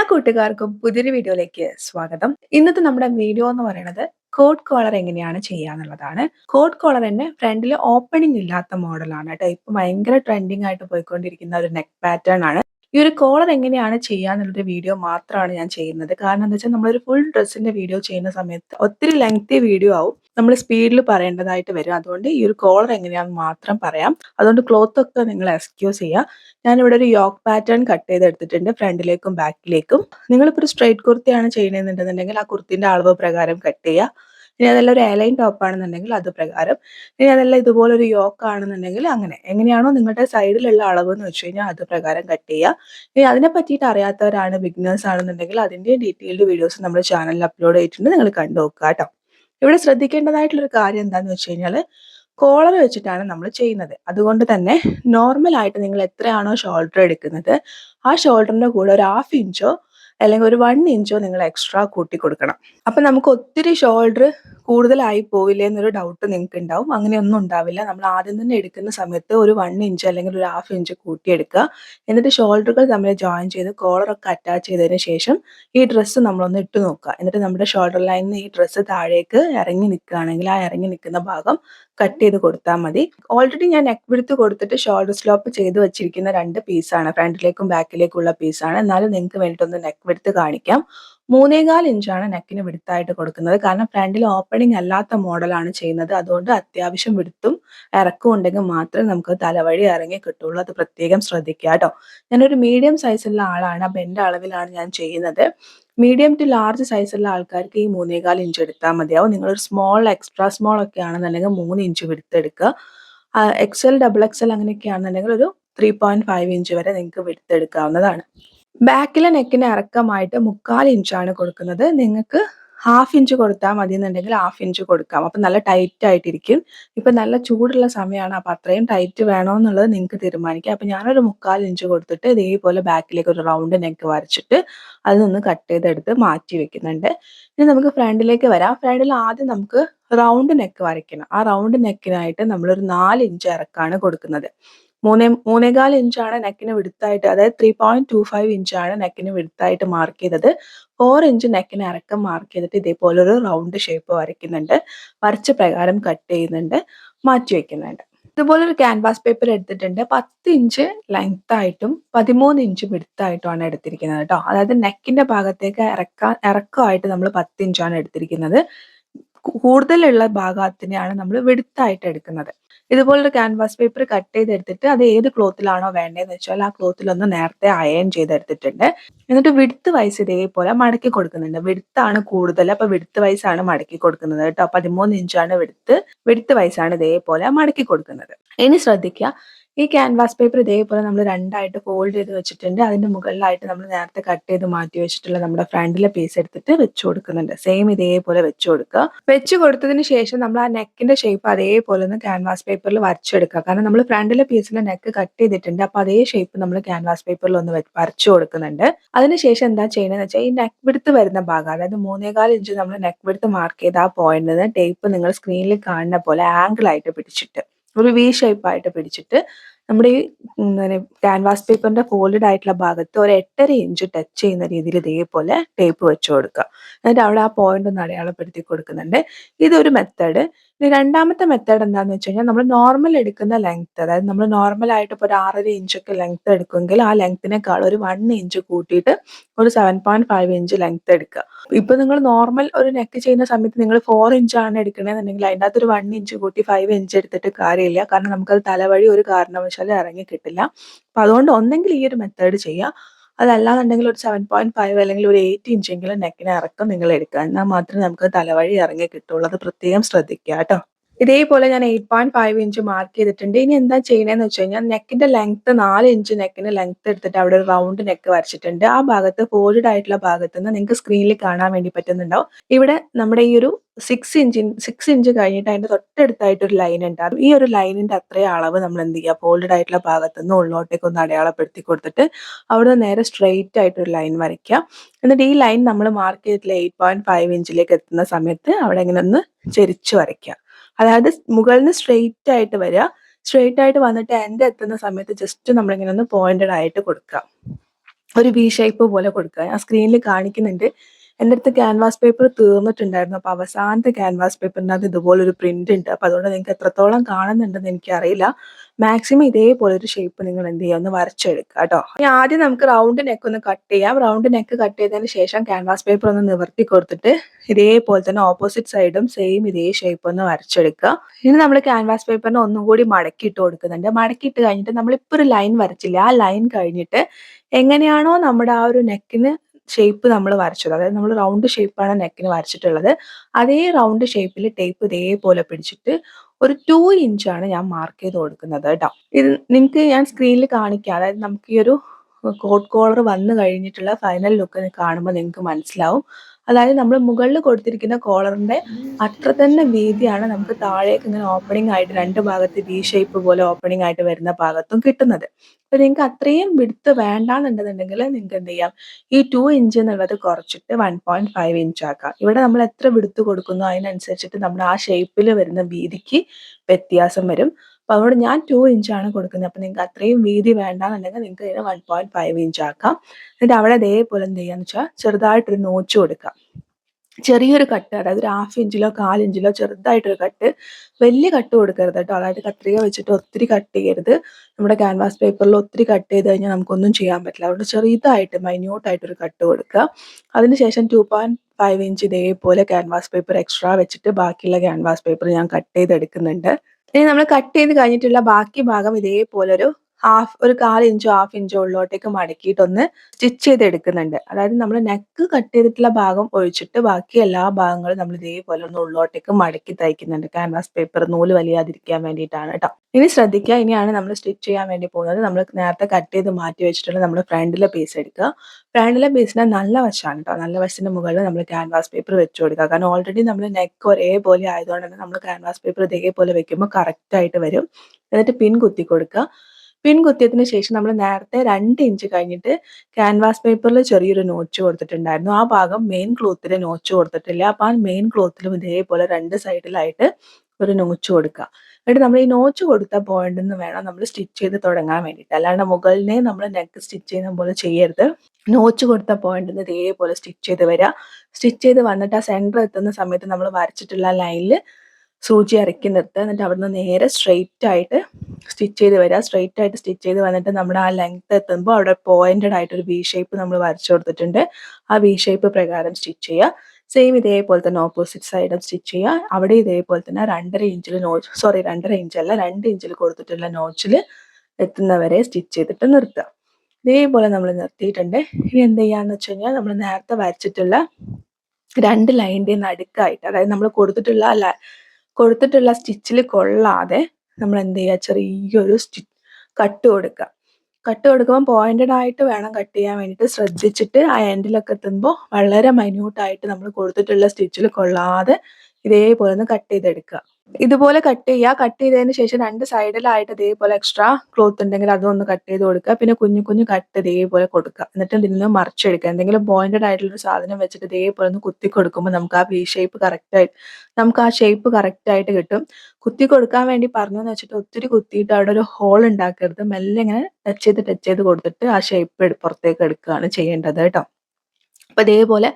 എല്ലാ കൂട്ടുകാർക്കും പുതിയൊരു വീഡിയോയിലേക്ക് സ്വാഗതം. ഇന്നത്തെ നമ്മുടെ വീഡിയോ എന്ന് പറയുന്നത് കോട്ട് കോളർ എങ്ങനെയാണ് ചെയ്യാന്നുള്ളതാണ് കോട്ട് കോളർ തന്നെ ഫ്രണ്ടിൽ ഓപ്പണിംഗ് ഇല്ലാത്ത മോഡലാണ് കേട്ടോ. ഇപ്പൊ ഭയങ്കര ട്രെൻഡിങ് ആയിട്ട് പോയിക്കൊണ്ടിരിക്കുന്ന ഒരു നെക്ക് പാറ്റേൺ ആണ്. ഈ ഒരു കോളർ എങ്ങനെയാണ് ചെയ്യാന്നുള്ളൊരു വീഡിയോ മാത്രമാണ് ഞാൻ ചെയ്യുന്നത്. കാരണം എന്താ വെച്ചാൽ നമ്മളൊരു ഫുൾ ഡ്രസ്സിന്റെ വീഡിയോ ചെയ്യുന്ന സമയത്ത് ഒത്തിരി ലെങ്തി വീഡിയോ ആവും. നമ്മൾ സ്പീഡിൽ പറയേണ്ടതായിട്ട് വരും. അതുകൊണ്ട് ഈ ഒരു കോളർ എങ്ങനെയാണെന്ന് മാത്രം പറയാം. അതുകൊണ്ട് ക്ലോത്ത് ഒക്കെ നിങ്ങൾ എക്സ്ക്യൂസ് ചെയ്യുക. ഞാനിവിടെ ഒരു യോക്ക് പാറ്റേൺ കട്ട് ചെയ്തെടുത്തിട്ടുണ്ട്. ഫ്രണ്ടിലേക്കും ബാക്കിലേക്കും നിങ്ങളിപ്പോൾ ഒരു സ്ട്രൈറ്റ് കുർത്തിയാണ് ചെയ്യണമെന്നുണ്ടെന്നുണ്ടെങ്കിൽ ആ കുർത്തിന്റെ അളവ് പ്രകാരം കട്ട് ചെയ്യുക. ഇനി അതെല്ലാം ഒരു എലൈൻ ടോപ്പ് ആണെന്നുണ്ടെങ്കിൽ അത് പ്രകാരം. ഇനി അതെല്ലാം ഇതുപോലെ ഒരു യോക്ക് ആണെന്നുണ്ടെങ്കിൽ അങ്ങനെ. എങ്ങനെയാണോ നിങ്ങളുടെ സൈഡിലുള്ള അളവ് എന്ന് വെച്ച് കഴിഞ്ഞാൽ അത് പ്രകാരം കട്ട് ചെയ്യുക. ഇനി അതിനെ പറ്റിയിട്ട് അറിയാത്തവരാണ് ബിഗ്നേഴ്സ് ആണെന്നുണ്ടെങ്കിൽ അതിന്റെ ഡീറ്റെയിൽഡ് വീഡിയോസ് നമ്മുടെ ചാനലിൽ അപ്ലോഡ് ചെയ്തിട്ടുണ്ട്. നിങ്ങൾ കണ്ടു നോക്കുക കേട്ടോ. ഇവിടെ ശ്രദ്ധിക്കേണ്ടതായിട്ടുള്ള ഒരു കാര്യം എന്താണെന്ന് വെച്ച് കഴിഞ്ഞാൽ കോളർ വെച്ചിട്ടാണ് നമ്മൾ ചെയ്യുന്നത്. അതുകൊണ്ട് തന്നെ നോർമലായിട്ട് നിങ്ങൾ എത്രയാണോ ഷോൾഡർ എടുക്കുന്നത് ആ ഷോൾഡറിന്റെ കൂടെ ഒരു ഹാഫ് ഇഞ്ചോ അല്ലെങ്കിൽ ഒരു വൺ ഇഞ്ചോ നിങ്ങൾ എക്സ്ട്രാ കൂട്ടി കൊടുക്കണം. അപ്പം നമുക്ക് ഒത്തിരി ഷോൾഡർ കൂടുതലായി പോവില്ലേ എന്നൊരു ഡൗട്ട് നിങ്ങൾക്ക് ഉണ്ടാവും. അങ്ങനെയൊന്നും ഉണ്ടാവില്ല. നമ്മൾ ആദ്യം തന്നെ എടുക്കുന്ന സമയത്ത് ഒരു വൺ ഇഞ്ച് അല്ലെങ്കിൽ ഒരു ഹാഫ് ഇഞ്ച് കൂട്ടിയെടുക്കുക. എന്നിട്ട് ഷോൾഡറുകൾ തമ്മിൽ ജോയിൻ ചെയ്ത് കോളറൊക്കെ അറ്റാച്ച് ചെയ്തതിന് ശേഷം ഈ ഡ്രസ്സ് നമ്മളൊന്ന് ഇട്ട് നോക്കുക. എന്നിട്ട് നമ്മുടെ ഷോൾഡർ ലൈനിൽ ഈ ഡ്രസ്സ് താഴേക്ക് ഇറങ്ങി നിൽക്കുകയാണെങ്കിൽ ആ ഇറങ്ങി നിൽക്കുന്ന ഭാഗം കട്ട് ചെയ്ത് കൊടുത്താൽ മതി. ഓൾറെഡി ഞാൻ നെക്ക് വിടുത്ത് കൊടുത്തിട്ട് ഷോൾഡർ സ്ലോപ്പ് ചെയ്ത് വെച്ചിരിക്കുന്ന രണ്ട് പീസാണ് ഫ്രണ്ടിലേക്കും ബാക്കിലേക്കുള്ള പീസാണ് എന്നാലും നിങ്ങൾക്ക് വേണ്ടിയിട്ടൊന്ന് നെക്ക് വിടുത്ത് കാണിക്കാം. മൂന്നേകാൽ ഇഞ്ചാണ് നെക്കിന് വിടുത്തായിട്ട് കൊടുക്കുന്നത്. കാരണം ഫ്രണ്ടിൽ ഓപ്പണിംഗ് അല്ലാത്ത മോഡലാണ് ചെയ്യുന്നത്. അതുകൊണ്ട് അത്യാവശ്യം വിടുത്തും ഇറക്കും ഉണ്ടെങ്കിൽ മാത്രമേ നമുക്ക് തലവഴി ഇറങ്ങി കിട്ടുള്ളൂ. അത് പ്രത്യേകം ശ്രദ്ധിക്കുക കേട്ടോ. ഞാനൊരു മീഡിയം സൈസുള്ള ആളാണ്. അപ്പം എന്റെ അളവിലാണ് ഞാൻ ചെയ്യുന്നത്. മീഡിയം ടു ലാർജ് സൈസുള്ള ആൾക്കാർക്ക് ഈ മൂന്നേകാൽ ഇഞ്ച് എടുത്താൽ മതിയാവും. നിങ്ങളൊരു സ്മോൾ എക്സ്ട്രാ സ്മോൾ ഒക്കെ ആണെന്നുണ്ടെങ്കിൽ മൂന്ന് ഇഞ്ച് വിടുത്തെടുക്കുക. എക്സൽ ഡബിൾ എക്സൽ അങ്ങനെയൊക്കെ ആണെന്നുണ്ടെങ്കിൽ ഒരു ത്രീ പോയിന്റ് ഫൈവ് ഇഞ്ച് വരെ നിങ്ങൾക്ക് വിടുത്തെടുക്കാവുന്നതാണ്. ബാക്കിലെ നെക്കിന് ഇറക്കമായിട്ട് മുക്കാൽ ഇഞ്ചാണ് കൊടുക്കുന്നത്. നിങ്ങൾക്ക് ഹാഫ് ഇഞ്ച് കൊടുത്താൽ മതി എന്നുണ്ടെങ്കിൽ ഹാഫ് ഇഞ്ച് കൊടുക്കാം. അപ്പം നല്ല ടൈറ്റ് ആയിട്ടിരിക്കും. ഇപ്പം നല്ല ചൂടുള്ള സമയമാണ്. അപ്പം അത്രയും ടൈറ്റ് വേണമെന്നുള്ളത് നിങ്ങൾക്ക് തീരുമാനിക്കാം. അപ്പം ഞാനൊരു മുക്കാൽ ഇഞ്ച് കൊടുത്തിട്ട് ഇതേപോലെ ബാക്കിലേക്ക് ഒരു റൗണ്ട് നെക്ക് വരച്ചിട്ട് അതിൽ നിന്ന് കട്ട് ചെയ്തെടുത്ത് മാറ്റി വെക്കുന്നുണ്ട്. ഇനി നമുക്ക് ഫ്രണ്ടിലേക്ക് വരാം. ഫ്രണ്ടിൽ ആദ്യം നമുക്ക് റൗണ്ട് നെക്ക് വരയ്ക്കണം. ആ റൗണ്ട് നെക്കിനായിട്ട് നമ്മളൊരു നാല് ഇഞ്ച് ഇറക്കാണ് കൊടുക്കുന്നത്. മൂന്നേ മൂന്നേകാൽ ഇഞ്ചാണ് നെക്കിന് വിടുത്തായിട്ട് അതായത് ത്രീ പോയിന്റ് ടു ഫൈവ് ഇഞ്ചാണ് നെക്കിന് വിടുത്തായിട്ട് മാർക്ക് ചെയ്തത്. ഫോർ ഇഞ്ച് നെക്കിന് ഇറക്കം മാർക്ക് ചെയ്തിട്ട് ഇതേപോലെ ഒരു റൗണ്ട് ഷേപ്പ് വരയ്ക്കുന്നുണ്ട്. വരച്ച പ്രകാരം കട്ട് ചെയ്യുന്നുണ്ട് മാറ്റി വെക്കുന്നുണ്ട്. ഇതുപോലെ ഒരു ക്യാൻവാസ് പേപ്പർ എടുത്തിട്ടുണ്ട്. പത്ത് ഇഞ്ച് ലെങ്ത് ആയിട്ടും പതിമൂന്ന് ഇഞ്ച് വിടുത്തായിട്ടുമാണ് എടുത്തിരിക്കുന്നത് കേട്ടോ അതായത് നെക്കിന്റെ ഭാഗത്തേക്ക് ഇറക്കാൻ ഇറക്കമായിട്ട് നമ്മൾ പത്ത് ഇഞ്ചാണ് എടുത്തിരിക്കുന്നത്. കൂടുതലുള്ള ഭാഗത്തിനെയാണ് നമ്മൾ വിടുത്തായിട്ട് എടുക്കുന്നത്. ഇതുപോലൊരു ക്യാൻവാസ് പേപ്പർ കട്ട് ചെയ്തെടുത്തിട്ട് അത് ഏത് ക്ലോത്തിലാണോ വേണ്ടതെന്ന് വെച്ചാൽ ആ ക്ലോത്തിലൊന്ന് നേരത്തെ അയൺ ചെയ്തെടുത്തിട്ടുണ്ട്. എന്നിട്ട് വിടുത്ത് വൈസ് ഇതേപോലെ മടക്കി കൊടുക്കുന്നുണ്ട്. വിടുത്താണ് കൂടുതൽ അപ്പൊ വിടുത്ത് വൈസാണ് മടക്കി കൊടുക്കുന്നത് കേട്ടോ. പതിമൂന്ന് ഇഞ്ചാണ് വിടുത്ത് വിടുത്ത് വൈസാണ് ഇതേപോലെ മടക്കി കൊടുക്കുന്നത്. ഇനി ശ്രദ്ധിക്കുക ഈ ക്യാൻവാസ് പേപ്പർ ഇതേപോലെ നമ്മൾ രണ്ടായിട്ട് ഫോൾഡ് ചെയ്ത് വെച്ചിട്ടുണ്ട്. അതിന്റെ മുകളിലായിട്ട് നമ്മൾ നേരത്തെ കട്ട് ചെയ്ത് മാറ്റി വെച്ചിട്ടുള്ള നമ്മുടെ ഫ്രണ്ടിലെ പീസ് എടുത്തിട്ട് വെച്ച് കൊടുക്കുന്നുണ്ട്. സെയിം ഇതേപോലെ വെച്ച് കൊടുക്കുക. വെച്ച് കൊടുത്തതിന് ശേഷം നമ്മൾ ആ നെക്കിന്റെ ഷേപ്പ് അതേപോലെ ഒന്ന് ക്യാൻവാസ് പേപ്പറിൽ വരച്ചെടുക്കുക. കാരണം നമ്മൾ ഫ്രണ്ടിലെ പീസിലെ നെക്ക് കട്ട് ചെയ്തിട്ടുണ്ട്. അപ്പൊ അതേ ഷേപ്പ് നമ്മൾ ക്യാൻവാസ് പേപ്പറിൽ ഒന്ന് വരച്ചു കൊടുക്കുന്നുണ്ട്. അതിനുശേഷം എന്താ ചെയ്യണമെന്ന് വെച്ചാൽ ഈ നെക്ക് വിടുത്ത് വരുന്ന ഭാഗം അതായത് മൂന്നേകാൽ ഇഞ്ച് നമ്മൾ നെക്ക് വിടുത്ത് മാർക്ക് ചെയ്ത ആ പോയിന്റിൽ ടേപ്പ് നിങ്ങൾ സ്ക്രീനിൽ കാണുന്ന പോലെ ആംഗിൾ ആയിട്ട് പിടിച്ചിട്ട്. ഒരു വി ഷേപ്പ് ആയിട്ട് പിടിച്ചിട്ട് നമ്മുടെ ഈ ക്യാൻവാസ് പേപ്പറിന്റെ ഫോൾഡഡ് ആയിട്ടുള്ള ഭാഗത്ത് ഒരു എട്ടര ഇഞ്ച് ടച്ച് ചെയ്യുന്ന രീതിയിൽ ഇതേപോലെ ടേപ്പ് വെച്ച് കൊടുക്കുക. എന്നിട്ട് അവിടെ ആ പോയിന്റ് ഒന്ന് അടയാളപ്പെടുത്തി കൊടുക്കുന്നുണ്ട്. ഇതൊരു മെത്തേഡ് ഇനി രണ്ടാമത്തെ മെത്തേഡ് എന്താണെന്ന് വെച്ച് കഴിഞ്ഞാൽ നമ്മൾ നോർമൽ എടുക്കുന്ന ലെങ്ത് അതായത് നമ്മൾ നോർമൽ ആയിട്ട് ഇപ്പോൾ ഒരു ആറര ഇഞ്ചൊക്കെ ലെങ്ത് എടുക്കുമെങ്കിൽ ആ ലെങ്ത്തിനേക്കാൾ ഒരു വൺ ഇഞ്ച് കൂട്ടിയിട്ട് ഒരു seven point five inch length എടുക്കുക. ഇപ്പൊ നിങ്ങൾ നോർമൽ ഒരു നെക്ക് ചെയ്യുന്ന സമയത്ത് നിങ്ങൾ ഫോർ ഇഞ്ച് ആണ് എടുക്കണമെന്നുണ്ടെങ്കിൽ അതിന്റെ അകത്ത് ഒരു വൺ ഇഞ്ച് കൂട്ടി ഫൈവ് ഇഞ്ച് എടുത്തിട്ട് കാര്യമില്ല. കാരണം നമുക്കത് തലവഴി ഒരു കാരണവശാലും ഇറങ്ങി കിട്ടില്ല. അപ്പൊ അതുകൊണ്ട് ഒന്നെങ്കിൽ ഈ ഒരു മെത്തേഡ് ചെയ്യാം അതല്ലാന്നുണ്ടെങ്കിൽ ഒരു സെവൻ പോയിന്റ് ഫൈവ് അല്ലെങ്കിൽ ഒരു എയ്റ്റ് ഇഞ്ചെങ്കിലും നെക്കിന് ഇറക്കം നിങ്ങൾ എടുക്കുക. എന്നാൽ മാത്രമേ നമുക്ക് തലവഴി ഇറങ്ങി കിട്ടുള്ളൂ. അത് പ്രത്യേകം ശ്രദ്ധിക്കുക കേട്ടോ. ഇതേപോലെ ഞാൻ eight point five inch mark ചെയ്തിട്ടുണ്ട്. ഇനി എന്താ ചെയ്യണേന്ന് വെച്ച് കഴിഞ്ഞാൽ നെക്കിന്റെ ലെങ്ത് നാല് ഇഞ്ച് നെക്കിന്റെ ലെങ്ത് എടുത്തിട്ട് അവിടെ ഒരു റൗണ്ട് നെക്ക് വരച്ചിട്ടുണ്ട്. ആ ഭാഗത്ത് ഫോൾഡ് ആയിട്ടുള്ള ഭാഗത്ത് നിന്ന് നിങ്ങൾക്ക് സ്ക്രീനിൽ കാണാൻ വേണ്ടി പറ്റുന്നുണ്ടാവും. ഇവിടെ നമ്മുടെ ഈ ഒരു സിക്സ് ഇഞ്ച് സിക്സ് ഇഞ്ച് കഴിഞ്ഞിട്ട് അതിന്റെ തൊട്ടടുത്തായിട്ട് ഒരു ലൈൻ ഉണ്ട്. ഈ ഒരു ലൈനിന്റെ അത്രയും അളവ് നമ്മൾ എന്ത് ചെയ്യുക ഫോൾഡ് ആയിട്ടുള്ള ഭാഗത്ത് നിന്ന് ഉള്ളോട്ടേക്ക് ഒന്ന് അടയാളപ്പെടുത്തി കൊടുത്തിട്ട് അവിടെ നേരെ സ്ട്രെയിറ്റ് ആയിട്ട് ഒരു ലൈൻ വരയ്ക്കുക. എന്നിട്ട് ഈ ലൈൻ നമ്മൾ മാർക്ക് ചെയ്തിട്ടുള്ള എയ്റ്റ് പോയിന്റ് ഫൈവ് ഇഞ്ചിലേക്ക് എത്തുന്ന സമയത്ത് അവിടെ ഇങ്ങനെ ഒന്ന് ചെരിച്ച് വരയ്ക്കുക. അതായത് മുകളിൽ നിന്ന് സ്ട്രെയിറ്റ് ആയിട്ട് വരിക സ്ട്രെയിറ്റ് ആയിട്ട് വന്നിട്ട് എന്റെ എത്തുന്ന സമയത്ത് ജസ്റ്റ് നമ്മളിങ്ങനെ ഒന്ന് പോയിന്റഡ് ആയിട്ട് കൊടുക്കുക ഒരു വി ഷേപ്പ് പോലെ കൊടുക്കുക ഞാൻ സ്ക്രീനിൽ കാണിക്കുന്നുണ്ട്. എന്റെ അടുത്ത് ക്യാൻവാസ് പേപ്പർ തീർന്നിട്ടുണ്ടായിരുന്നു. അപ്പോൾ അവസാനത്തെ ക്യാൻവാസ് പേപ്പറിനകത്ത് ഇതുപോലൊരു പ്രിന്റ് ഉണ്ട്. അപ്പോൾ അതുകൊണ്ട് നിങ്ങൾക്ക് എത്രത്തോളം കാണുന്നുണ്ടെന്ന് എനിക്കറിയില്ല. മാക്സിമം ഇതേപോലെ ഒരു ഷേപ്പ് നിങ്ങൾ എന്ത് ചെയ്യുക? ഒന്ന് വരച്ചെടുക്കുക കേട്ടോ. ഇനി ആദ്യം നമുക്ക് റൗണ്ട് നെക്ക് ഒന്ന് കട്ട് ചെയ്യാം. റൗണ്ട് നെക്ക് കട്ട് ചെയ്തതിന് ശേഷം ക്യാൻവാസ് പേപ്പർ ഒന്ന് നിവർത്തി കൊടുത്തിട്ട് ഇതേപോലെ തന്നെ ഓപ്പോസിറ്റ് സൈഡും സെയിം ഇതേ ഷേപ്പ് ഒന്ന് വരച്ചെടുക്കുക. ഇനി നമ്മൾ ക്യാൻവാസ് പേപ്പറിന് ഒന്നും കൂടി മടക്കിയിട്ട് കൊടുക്കുന്നുണ്ട്. മടക്കിയിട്ട് കഴിഞ്ഞിട്ട് നമ്മളിപ്പോൾ ഒരു ലൈൻ വരച്ചില്ല. ആ ലൈൻ കഴിഞ്ഞിട്ട് എങ്ങനെയാണോ നമ്മുടെ ആ ഒരു നെക്കിന് ഷേപ്പ് നമ്മൾ വരച്ചത്. അതായത് നമ്മൾ റൗണ്ട് ഷേപ്പാണ് നെക്കിന് വരച്ചിട്ടുള്ളത്. അതേ റൗണ്ട് ഷേപ്പിൽ ടേപ്പ് ഇതേപോലെ പിടിച്ചിട്ട് ഒരു ടു ഇഞ്ചാണ് ഞാൻ മാർക്ക് ചെയ്ത് കൊടുക്കുന്നത് കേട്ടോ. ഇത് നിങ്ങൾക്ക് ഞാൻ സ്ക്രീനിൽ കാണിക്കാം. അതായത് നമുക്ക് ഈ ഒരു കോട്ട് കോളർ വന്നു കഴിഞ്ഞിട്ടുള്ള ഫൈനൽ ലുക്ക് കാണുമ്പോൾ നിങ്ങൾക്ക് മനസ്സിലാവും. അതായത് നമ്മൾ മുകളിൽ കൊടുത്തിരിക്കുന്ന കോളറിന്റെ അത്ര തന്നെ വീതിയാണ് നമുക്ക് താഴേക്ക് ഇങ്ങനെ ഓപ്പണിംഗ് ആയിട്ട് രണ്ട് ഭാഗത്ത് വി ഷേപ്പ് പോലെ ഓപ്പണിംഗ് ആയിട്ട് വരുന്ന ഭാഗത്തും കിട്ടുന്നത്. അപ്പൊ നിങ്ങൾക്ക് അത്രയും വിടുത്ത് വേണ്ടാന്നുണ്ടെന്നുണ്ടെങ്കിൽ നിങ്ങൾക്ക് എന്ത് ചെയ്യാം? ഈ ടു ഇഞ്ച് എന്നുള്ളത് കുറച്ചിട്ട് വൺ പോയിന്റ് ഫൈവ് ഇഞ്ച് ആക്കാം. ഇവിടെ നമ്മൾ എത്ര വിടുത്ത് കൊടുക്കുന്നു അതിനനുസരിച്ചിട്ട് നമ്മൾ ആ ഷേപ്പിൽ വരുന്ന വീതിക്ക് വ്യത്യാസം വരും. അപ്പൊ അതുകൊണ്ട് ഞാൻ ടു ആണ് കൊടുക്കുന്നത്. അപ്പൊ നിങ്ങൾക്ക് അത്രയും വീതി വേണ്ടാന്നുണ്ടെങ്കിൽ നിങ്ങൾക്ക് ഇതിനെ വൺ പോയിന്റ് ഫൈവ് ഇഞ്ച് ആക്കാം. എന്നിട്ട് അവിടെ അതേപോലെ എന്ത് ചെയ്യാന്ന് വെച്ചാൽ ചെറുതായിട്ടൊരു നോച്ച് കൊടുക്കാം. ചെറിയൊരു കട്ട് അതായത് ഒരു ഹാഫ് ഇഞ്ചിലോ കാലിഞ്ചിലോ ചെറുതായിട്ടൊരു കട്ട് വലിയ കട്ട് കൊടുക്കരുത് കേട്ടോ. അതായത് കത്രിക വെച്ചിട്ട് ഒത്തിരി കട്ട് ചെയ്യരുത്. നമ്മുടെ ക്യാൻവാസ് പേപ്പറിൽ ഒത്തിരി കട്ട് ചെയ്ത് കഴിഞ്ഞാൽ നമുക്കൊന്നും ചെയ്യാൻ പറ്റില്ല. അതുകൊണ്ട് ചെറുതായിട്ട് മൈന്യൂട്ടായിട്ടൊരു കട്ട് കൊടുക്കുക. അതിനുശേഷം ടു പോയിന്റ് ഫൈവ് ഇഞ്ച് ഇതേപോലെ ക്യാൻവാസ് പേപ്പർ എക്സ്ട്രാ വെച്ചിട്ട് ബാക്കിയുള്ള ക്യാൻവാസ് പേപ്പർ ഞാൻ കട്ട് ചെയ്തെടുക്കുന്നുണ്ട്. ഇനി നമ്മൾ കട്ട് ചെയ്ത് കഴിഞ്ഞിട്ടുള്ള ബാക്കി ഭാഗം ഇതേപോലെ ഒരു ഹാഫ് ഒരു കാൽ ഇഞ്ചോ ഹാഫ് ഇഞ്ചോ ഉള്ളോട്ടേക്ക് മടക്കിയിട്ടൊന്ന് സ്റ്റിച്ച് ചെയ്ത് എടുക്കുന്നുണ്ട് അതായത് നമ്മൾ നെക്ക് കട്ട് ചെയ്തിട്ടുള്ള ഭാഗം ഒഴിച്ചിട്ട് ബാക്കി എല്ലാ ഭാഗങ്ങളും നമ്മൾ ഇതേപോലെ ഒന്ന് ഉള്ളോട്ടേക്ക് മടക്കി തയ്ക്കുന്നുണ്ട്. ക്യാൻവാസ് പേപ്പർ നൂൽ വലിയാതിരിക്കാൻ വേണ്ടിയിട്ടാണ് കേട്ടോ ഇനി ശ്രദ്ധിക്കുക ഇനിയാണ് നമ്മൾ സ്റ്റിച്ച് ചെയ്യാൻ വേണ്ടി പോകുന്നത്. നമ്മൾ നേരത്തെ കട്ട് ചെയ്ത് മാറ്റി വെച്ചിട്ടുള്ള നമ്മൾ ഫ്രണ്ടിലെ പീസ് എടുക്കുക. ഫ്രണ്ടിലെ പീസിനെ നല്ല വശമാണ് കേട്ടോ നല്ല വശത്തിന്റെ മുകളിൽ നമ്മൾ ക്യാൻവാസ് പേപ്പർ വെച്ച് കൊടുക്കുക. കാരണം ഓൾറെഡി നമ്മൾ നെക്ക് ഒരേപോലെ ആയതുകൊണ്ട് തന്നെ നമ്മൾ ക്യാൻവാസ് പേപ്പർ ഇതേപോലെ വെക്കുമ്പോൾ കറക്റ്റ് ആയിട്ട് വരും. എന്നിട്ട് പിൻ കുത്തി കൊടുക്കുക. പിൻ കുത്തിയതിന് ശേഷം നമ്മൾ നേരത്തെ രണ്ട് ഇഞ്ച് കഴിഞ്ഞിട്ട് ക്യാൻവാസ് പേപ്പറിൽ ചെറിയൊരു നോച്ച് കൊടുത്തിട്ടുണ്ടായിരുന്നു. ആ ഭാഗം മെയിൻ ക്ലോത്തിൽ നോച്ച് കൊടുത്തിട്ടില്ല. അപ്പോൾ ആ മെയിൻ ക്ലോത്തിലും ഇതേപോലെ രണ്ട് സൈഡിലായിട്ട് ഒരു നോച്ച് കൊടുക്കുക. എന്നിട്ട് നമ്മൾ ഈ നോച്ച് കൊടുത്ത പോയിന്റിൽ നിന്ന് വേണം നമ്മൾ സ്റ്റിച്ച് ചെയ്ത് തുടങ്ങാൻ വേണ്ടിയിട്ട്. അല്ലാണ്ട് മുകളിനെ നമ്മൾ നെക്ക് സ്റ്റിച്ച് ചെയ്യുന്ന പോലെ ചെയ്യരുത്. നോച്ച് കൊടുത്ത പോയിന്റിൽ നിന്ന് ഇതേപോലെ സ്റ്റിച്ച് ചെയ്ത് വരിക. സ്റ്റിച്ച് ചെയ്ത് വന്നിട്ട് ആ സെന്റർ എത്തുന്ന സമയത്ത് നമ്മൾ വരച്ചിട്ടുള്ള ലൈനിൽ സൂചി നിർത്തുക. എന്നിട്ട് അവിടുന്ന് നേരെ സ്ട്രെയിറ്റ് ആയിട്ട് സ്റ്റിച്ച് ചെയ്ത് വരിക. സ്ട്രെയിറ്റ് ആയിട്ട് സ്റ്റിച്ച് ചെയ്ത് വന്നിട്ട് നമ്മൾ ആ ലെങ്ത് എത്തുമ്പോൾ അവിടെ പോയിന്റഡ് ആയിട്ട് ഒരു വി ഷേപ്പ് നമ്മൾ വരച്ചു കൊടുത്തിട്ടുണ്ട്. ആ വി ഷേപ്പ് പ്രകാരം സ്റ്റിച്ച് ചെയ്യുക. സെയിം ഇതേപോലെ തന്നെ ഓപ്പോസിറ്റ് സൈഡും സ്റ്റിച്ച് ചെയ്യുക. അവിടെ ഇതേപോലെ തന്നെ രണ്ടര ഇഞ്ചിൽ നോച്ച് സോറി രണ്ടര ഇഞ്ചല്ല രണ്ട് ഇഞ്ചിൽ കൊടുത്തിട്ടുള്ള നോച്ചിൽ എത്തുന്നവരെ സ്റ്റിച്ച് ചെയ്തിട്ട് നിർത്തുക. ഇതേപോലെ നമ്മൾ നിർത്തിയിട്ടുണ്ട്. ഇനി എന്ത് ചെയ്യാന്ന് വെച്ച് കഴിഞ്ഞാൽ നമ്മൾ നേരത്തെ വരച്ചിട്ടുള്ള രണ്ട് ലൈന്റെ നടുക്കായിട്ട് അതായത് നമ്മൾ കൊടുത്തിട്ടുള്ള കൊടുത്തിട്ടുള്ള സ്റ്റിച്ചിൽ കൊള്ളാതെ നമ്മൾ എന്ത് ചെയ്യുക? ചെറിയൊരു സ്റ്റി കട്ട് കൊടുക്കുക. കട്ട് കൊടുക്കുമ്പോൾ പോയിന്റഡ് ആയിട്ട് വേണം കട്ട് ചെയ്യാൻ വേണ്ടിയിട്ട്. ശ്രദ്ധിച്ചിട്ട് ആ എൻഡിലൊക്കെ എത്തുമ്പോൾ വളരെ മൈന്യൂട്ടായിട്ട് നമ്മൾ കൊടുത്തിട്ടുള്ള സ്റ്റിച്ചിൽ കൊള്ളാതെ ഇതേപോലെ ഒന്ന് കട്ട് ചെയ്തെടുക്കുക. ഇതുപോലെ കട്ട് ചെയ്യുക കട്ട് ചെയ്തതിന് ശേഷം രണ്ട് സൈഡിലായിട്ട് ഇതേപോലെ എക്സ്ട്രാ ക്ലോത്ത് ഉണ്ടെങ്കിൽ അതൊന്ന് കട്ട് ചെയ്ത് കൊടുക്കുക. പിന്നെ കുഞ്ഞു കുഞ്ഞു കട്ട് ഇതേപോലെ കൊടുക്കുക. എന്നിട്ട് ഇതിൽ നിന്ന് മറിച്ചെടുക്കുക. എന്തെങ്കിലും പോയിന്റഡ് ആയിട്ടുള്ള ഒരു സാധനം വെച്ചിട്ട് ഇതേപോലെ ഒന്ന് കുത്തി കൊടുക്കുമ്പോൾ നമുക്ക് ആ വി ഷേപ്പ് കറക്റ്റ് ആയിട്ട് നമുക്ക് ആ ഷേപ്പ് കറക്റ്റ് ആയിട്ട് കിട്ടും. കുത്തി കൊടുക്കാൻ വേണ്ടി പറഞ്ഞു എന്ന് വെച്ചിട്ട് ഒത്തിരി കുത്തിയിട്ട് അവിടെ ഒരു ഹോൾ ഉണ്ടാക്കരുത്. മെല്ലെ ഇങ്ങനെ ടച്ച് ചെയ്ത് ടച്ച് ചെയ്ത് കൊടുത്തിട്ട് ആ ഷേപ്പ് പുറത്തേക്ക് എടുക്കുകയാണ് ചെയ്യേണ്ടത് കേട്ടോ. അപ്പൊ ഇതേപോലെ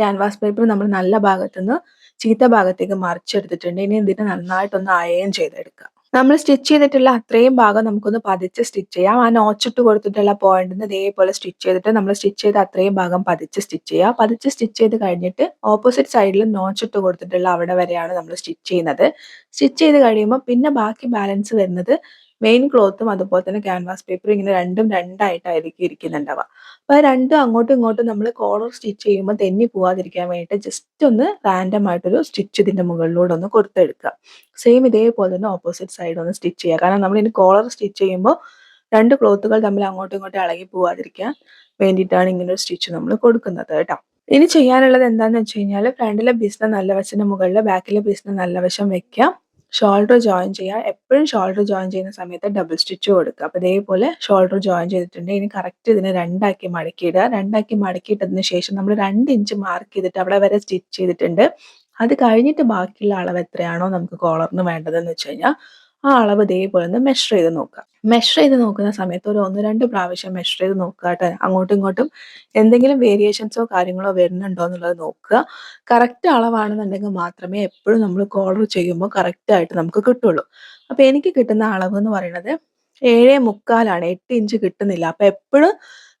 ക്യാൻവാസ് പേപ്പർ നമ്മൾ നല്ല ഭാഗത്തുനിന്ന് ചീത്ത ഭാഗത്തേക്ക് മറിച്ചെടുത്തിട്ടുണ്ട്. ഇനി ഇതിനെ നന്നായിട്ടൊന്ന് അയൺ ചെയ്തെടുക്കുക നമ്മൾ സ്റ്റിച്ച് ചെയ്തിട്ടുള്ള അത്രയും ഭാഗം നമുക്കൊന്ന് പതിച്ച് സ്റ്റിച്ച് ചെയ്യാം. ആ നോച്ചിട്ട് കൊടുത്തിട്ടുള്ള പോയിന്റിന് ഇതേപോലെ സ്റ്റിച്ച് ചെയ്തിട്ട് നമ്മൾ സ്റ്റിച്ച് ചെയ്ത അത്രയും ഭാഗം പതിച്ച് സ്റ്റിച്ച് ചെയ്യുക. പതിച്ച് സ്റ്റിച്ച് ചെയ്ത് കഴിഞ്ഞിട്ട് ഓപ്പോസിറ്റ് സൈഡിൽ നോച്ചിട്ട് കൊടുത്തിട്ടുള്ള അവിടെ വരെയാണ് നമ്മൾ സ്റ്റിച്ച് ചെയ്യുന്നത്. സ്റ്റിച്ച് ചെയ്ത് കഴിയുമ്പോൾ പിന്നെ ബാക്കി ബാലൻസ് വരുന്നത് മെയിൻ ക്ലോത്തും അതുപോലെ തന്നെ ക്യാൻവാസ് പേപ്പറും ഇങ്ങനെ രണ്ടും രണ്ടായിട്ടായിരിക്കും ഇരിക്കുന്നുണ്ടാവുക. അപ്പൊ ആ രണ്ടും അങ്ങോട്ടും ഇങ്ങോട്ടും നമ്മൾ കോളർ സ്റ്റിച്ച് ചെയ്യുമ്പോൾ തെന്നി പോവാതിരിക്കാൻ വേണ്ടിയിട്ട് ജസ്റ്റ് ഒന്ന് റാൻഡം ആയിട്ടൊരു സ്റ്റിച്ച് ഇതിന്റെ മുകളിലൂടെ ഒന്ന് കൊടുത്തെടുക്കുക. സെയിം ഇതേപോലെ തന്നെ ഓപ്പോസിറ്റ് സൈഡ് ഒന്ന് സ്റ്റിച്ച് ചെയ്യുക. കാരണം നമ്മൾ ഇനി കോളർ സ്റ്റിച്ച് ചെയ്യുമ്പോൾ രണ്ട് ക്ലോത്തുകൾ തമ്മിൽ അങ്ങോട്ടും ഇങ്ങോട്ടും ഇളകി പോവാതിരിക്കാൻ വേണ്ടിയിട്ടാണ് ഇങ്ങനെ ഒരു സ്റ്റിച്ച് നമ്മൾ കൊടുക്കുന്നത് കേട്ടോ. ഇനി ചെയ്യാനുള്ളത് എന്താണെന്ന് വെച്ച് കഴിഞ്ഞാൽ ഫ്രണ്ടിലെ ബിസിനസ് നല്ല വശത്തിന് മുകളിൽ ബാക്കിലെ ബിസിനസ് നല്ല വശം വെക്കാം. ഷോൾഡർ ജോയിൻ ചെയ്യുക എപ്പോഴും ഷോൾഡർ ജോയിൻ ചെയ്യുന്ന സമയത്ത് ഡബിൾ സ്റ്റിച്ച് കൊടുക്കുക. അപ്പോൾ ഇതേപോലെ ഷോൾഡർ ജോയിൻ ചെയ്തിട്ടുണ്ട്. ഇനി കറക്റ്റ് ഇതിനെ രണ്ടാക്കി മടക്കിയിടുക. രണ്ടാക്കി മടക്കിയിട്ടതിന് ശേഷം നമ്മൾ രണ്ട് ഇഞ്ച് മാർക്ക് ചെയ്തിട്ട് അവിടെ വരെ സ്റ്റിച്ച് ചെയ്തിട്ടുണ്ട്. അത് കഴിഞ്ഞിട്ട് ബാക്കിയുള്ള അളവ് എത്രയാണോ നമുക്ക് കോളറിന് വേണ്ടതെന്ന് വെച്ച് കഴിഞ്ഞാൽ ആ അളവ് ഇതേപോലെ ഒന്ന് മെഷർ ചെയ്ത് നോക്കുക. മെഷർ ചെയ്ത് നോക്കുന്ന സമയത്ത് ഒരു ഒന്ന് രണ്ട് പ്രാവശ്യം മെഷർ ചെയ്ത് നോക്കുക കേട്ടോ. അങ്ങോട്ടും ഇങ്ങോട്ടും എന്തെങ്കിലും വേരിയേഷൻസോ കാര്യങ്ങളോ വരുന്നുണ്ടോ എന്നുള്ളത് നോക്കുക. കറക്റ്റ് അളവാണെന്നുണ്ടെങ്കിൽ മാത്രമേ എപ്പോഴും നമ്മൾ കോളർ ചെയ്യുമ്പോൾ കറക്റ്റ് ആയിട്ട് നമുക്ക് കിട്ടുള്ളൂ. അപ്പോൾ എനിക്ക് കിട്ടുന്ന അളവ് എന്ന് പറയുന്നത് ഏഴേ മുക്കാലാണ്. എട്ട് ഇഞ്ച് കിട്ടുന്നില്ല. അപ്പോൾ എപ്പോഴും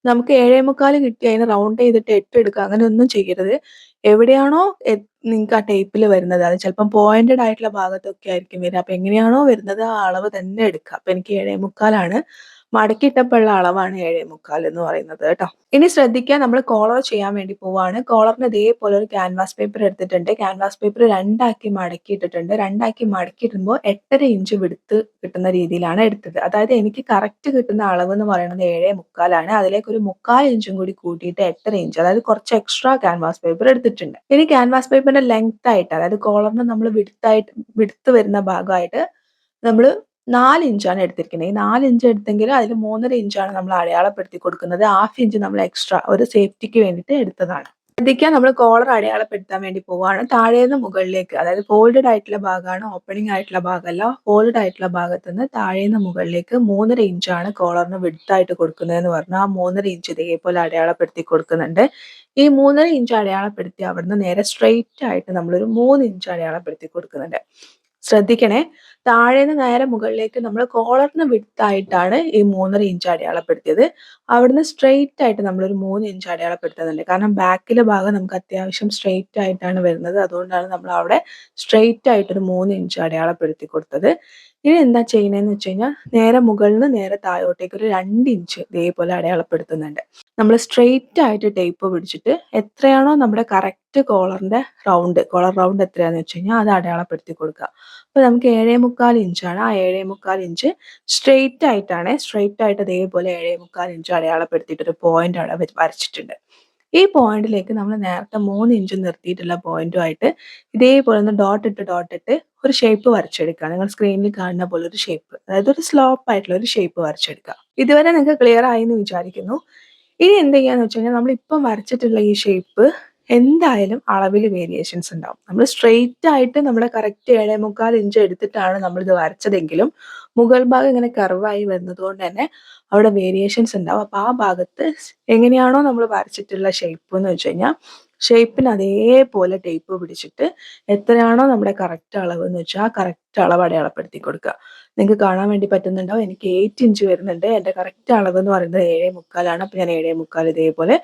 നമുക്ക് ഏഴേ മുക്കാൽ കിട്ടി അതിനെ റൗണ്ട് ചെയ്തിട്ട് എട്ട് എടുക്കുക. അങ്ങനെ ഒന്നും ചെയ്യരുത്. എവിടെയാണോ നിങ്ങൾക്ക് ആ ടേപ്പിൽ വരുന്നത്. അത് ചിലപ്പം പോയിന്റഡ് ആയിട്ടുള്ള ഭാഗത്തൊക്കെ ആയിരിക്കും വരിക. അപ്പൊ എങ്ങനെയാണോ വരുന്നത് ആ അളവ് തന്നെ എടുക്കുക. അപ്പൊ എനിക്ക് ഏഴേ മുക്കാലാണ്. മടക്കിയിട്ടപ്പോഴുള്ള അളവാണ് ഏഴേ മുക്കാൽ എന്ന് പറയുന്നത് കേട്ടോ. ഇനി ശ്രദ്ധിക്കുക നമ്മൾ കോളർ ചെയ്യാൻ വേണ്ടി പോവാണ്. കോളറിന് ഇതേപോലെ ഒരു ക്യാൻവാസ് പേപ്പർ എടുത്തിട്ടുണ്ട്. ക്യാൻവാസ് പേപ്പർ രണ്ടാക്കി മടക്കിയിട്ടിട്ടുണ്ട്. രണ്ടാക്കി മടക്കിയിടുമ്പോൾ എട്ടര ഇഞ്ച് വിടുത്ത് കിട്ടുന്ന രീതിയിലാണ് എടുത്തത്. അതായത് എനിക്ക് കറക്റ്റ് കിട്ടുന്ന അളവ് എന്ന് പറയുന്നത് ഏഴേ മുക്കാലാണ് അതിലേക്ക് ഒരു മുക്കാൽ ഇഞ്ചും കൂടി കൂട്ടിയിട്ട് എട്ടര ഇഞ്ച് അതായത് കുറച്ച് എക്സ്ട്രാ ക്യാൻവാസ് പേപ്പർ എടുത്തിട്ടുണ്ട്. ഇനി ക്യാൻവാസ് പേപ്പറിന്റെ ലെങ്ത് ആയിട്ട് അതായത് കോളറിന് നമ്മൾ വിടുത്തായിട്ട് വിടുത്ത് വരുന്ന ഭാഗമായിട്ട് നമ്മൾ നാല് ഇഞ്ചാണ് എടുത്തിരിക്കുന്നത് ഈ നാല് ഇഞ്ച് എടുത്തെങ്കിൽ അതിൽ മൂന്നര ഇഞ്ചാണ് നമ്മൾ അടയാളപ്പെടുത്തി കൊടുക്കുന്നത്. ഹാഫ് ഇഞ്ച് നമ്മൾ എക്സ്ട്രാ ഒരു സേഫ്റ്റിക്ക് വേണ്ടിയിട്ട് എടുത്തതാണ്. ശ്രദ്ധിക്കാൻ നമ്മൾ കോളർ അടയാളപ്പെടുത്താൻ വേണ്ടി പോവുകയാണ് താഴേന്ന് മുകളിലേക്ക് അതായത് ഫോൾഡഡ് ആയിട്ടുള്ള ഭാഗമാണ് ഓപ്പണിംഗ് ആയിട്ടുള്ള ഭാഗമല്ല ഫോൾഡഡ് ആയിട്ടുള്ള ഭാഗത്ത് നിന്ന് താഴേന്ന് മുകളിലേക്ക് മൂന്നര ഇഞ്ചാണ് കോളറിന് വിടുത്തായിട്ട് കൊടുക്കുന്നതെന്ന് പറഞ്ഞാൽ ആ മൂന്നര ഇഞ്ച് ഇതേപോലെ അടയാളപ്പെടുത്തി കൊടുക്കുന്നുണ്ട്. ഈ മൂന്നര ഇഞ്ച് അടയാളപ്പെടുത്തി അവിടുന്ന് നേരെ സ്ട്രെയിറ്റ് ആയിട്ട് നമ്മളൊരു മൂന്ന് ഇഞ്ച് അടയാളപ്പെടുത്തി കൊടുക്കുന്നുണ്ട്. ശ്രദ്ധിക്കണേ താഴേന്ന് നേരെ മുകളിലേക്ക് നമ്മൾ കോളറിന് വിട്ടായിട്ടാണ് ഈ മൂന്നര ഇഞ്ച് അടയാളപ്പെടുത്തിയത്. അവിടുന്ന് സ്ട്രെയിറ്റ് ആയിട്ട് നമ്മൾ ഒരു മൂന്ന് ഇഞ്ച് അടയാളപ്പെടുത്തുന്നുണ്ട്. കാരണം ബാക്കിലെ ഭാഗം നമുക്ക് അത്യാവശ്യം സ്ട്രെയിറ്റ് ആയിട്ടാണ് വരുന്നത്. അതുകൊണ്ടാണ് നമ്മൾ അവിടെ സ്ട്രെയിറ്റ് ആയിട്ടൊരു മൂന്ന് ഇഞ്ച് അടയാളപ്പെടുത്തി കൊടുത്തത്. ഇനി എന്താ ചെയ്യുന്നതെന്ന് വെച്ച് കഴിഞ്ഞാൽ നേരെ മുകളിൽ നിന്ന് നേരെ താഴോട്ടേക്ക് ഒരു രണ്ട് ഇഞ്ച് ഇതേപോലെ അടയാളപ്പെടുത്തുന്നുണ്ട്. നമ്മൾ സ്ട്രെയിറ്റ് ആയിട്ട് ടേപ്പ് പിടിച്ചിട്ട് എത്രയാണോ നമ്മുടെ കറക്റ്റ് കോളറിന്റെ റൗണ്ട് കോളർ റൗണ്ട് എത്രയാണെന്ന് വെച്ച് കഴിഞ്ഞാൽ അത് അടയാളപ്പെടുത്തി കൊടുക്കുക. അപ്പോൾ നമുക്ക് ഏഴേ മുക്കാൽ ഇഞ്ചാണ് ആ ഏഴേ മുക്കാൽ ഇഞ്ച് സ്ട്രെയിറ്റ് ആയിട്ടാണ് സ്ട്രെയിറ്റ് ആയിട്ട് ഇതേപോലെ ഏഴേ മുക്കാൽ ഇഞ്ച് അടയാളപ്പെടുത്തിയിട്ട് ഒരു പോയിന്റ് അവിടെ വരച്ചിട്ടുണ്ട്. ഈ പോയിന്റിലേക്ക് നമ്മൾ നേരത്തെ മൂന്ന് ഇഞ്ച് നിർത്തിയിട്ടുള്ള പോയിന്റുമായിട്ട് ഇതേപോലെ ഒന്ന് ഡോട്ട് ഇട്ട് ഡോട്ട് ഇട്ട് ഒരു ഷേപ്പ് വരച്ചെടുക്കുക. നിങ്ങൾ സ്ക്രീനിൽ കാണുന്ന പോലെ ഒരു ഷേപ്പ് അതായത് ഒരു സ്ലോപ്പ് ആയിട്ടുള്ള ഒരു ഷേപ്പ് വരച്ചെടുക്കുക. ഇതുവരെ നിങ്ങൾക്ക് ക്ലിയർ ആയി എന്ന് വിചാരിക്കുന്നു. ഇനി എന്ത് ചെയ്യാന്ന് വെച്ച് കഴിഞ്ഞാൽ നമ്മൾ ഇപ്പം വരച്ചിട്ടുള്ള ഈ ഷേപ്പ് എന്തായാലും അളവിൽ വേരിയേഷൻസ് ഉണ്ടാവും. നമ്മൾ സ്ട്രെയിറ്റ് ആയിട്ട് നമ്മുടെ കറക്റ്റ് ഏഴേ മുക്കാൽ ഇഞ്ച് എടുത്തിട്ടാണ് നമ്മൾ ഇത് വരച്ചതെങ്കിലും മുകൾ ഭാഗം ഇങ്ങനെ കർവായി വരുന്നത് കൊണ്ട് തന്നെ അവിടെ വേരിയേഷൻസ് ഉണ്ടാവും. അപ്പോൾ ആ ഭാഗത്ത് എങ്ങനെയാണോ നമ്മൾ വരച്ചിട്ടുള്ള ഷേപ്പ് എന്ന് വെച്ച് കഴിഞ്ഞാൽ ഷേപ്പിന് അതേപോലെ ടേപ്പ് പിടിച്ചിട്ട് എത്രയാണോ നമ്മുടെ കറക്റ്റ് അളവ് എന്ന് വെച്ചാൽ ആ കറക്റ്റ് അളവ് അടയാളപ്പെടുത്തി കൊടുക്കുക. നിങ്ങൾക്ക് കാണാൻ വേണ്ടി പറ്റുന്നുണ്ടാവും. എനിക്ക് എയ്റ്റ് ഇഞ്ച് വരുന്നുണ്ട്. എന്റെ കറക്റ്റ് അളവ് എന്ന് പറയുന്നത് ഏഴേ മുക്കാലാണ് അപ്പോൾ ഞാൻ ഏഴേ മുക്കാൽ ഇതേപോലെ